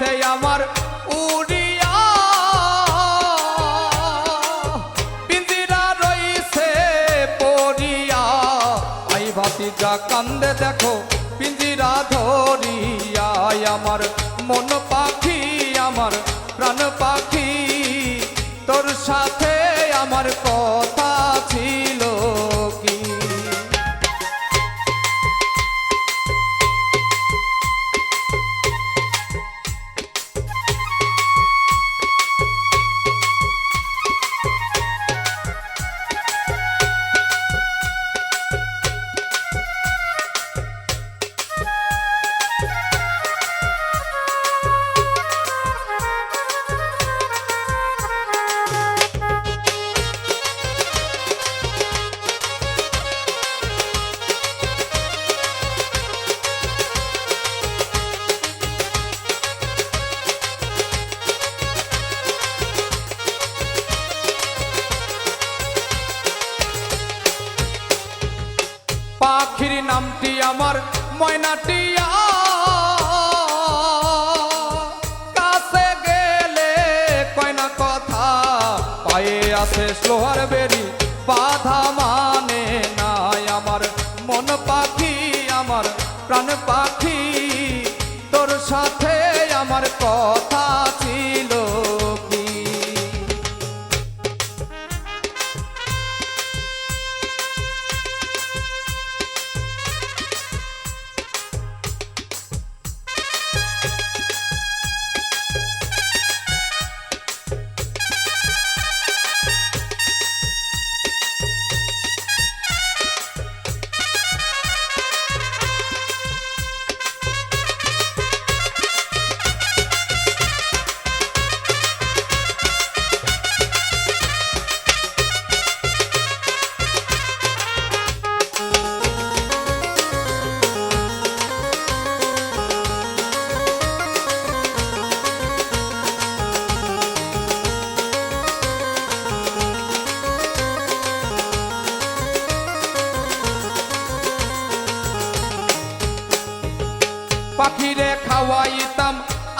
গেছে আমার কান্দে দেখো, পিঞ্জিরা ধরিয়া। আমার মন পাখি, আমার প্রাণ পাখি। তোর সাথে আমার পাখির নামটি আমার ময়নাটিয়া কাছে গেলে কয়না কথা, পায়ে আছে সোহার বেরি, বাধা মানে নাই আমার। মন পাখি আমার, প্রাণ পাখি, তোর সাথে আমার কথা। পাখিরে খাওয়াইতাম,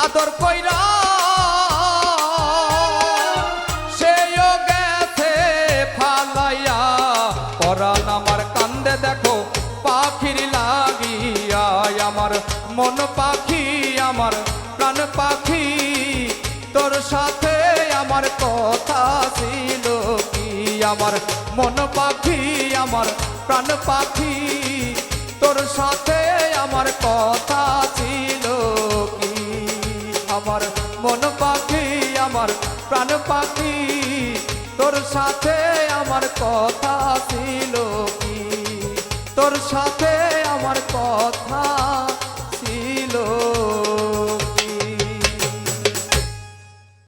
আদর কইরা। সেও গেছে ফালাইয়া, পরাণ আমার কান্দে দেখো, পাখির লাগিয়া। আমার মন পাখি, আমার প্রাণ পাখি, তোর সাথে আমার কথা ছিল কি? আমার মন পাখি, আমার প্রাণ পাখি, তোর সাথে আমার কথা সাথে আমার কথা ছিল কি? তোর সাথে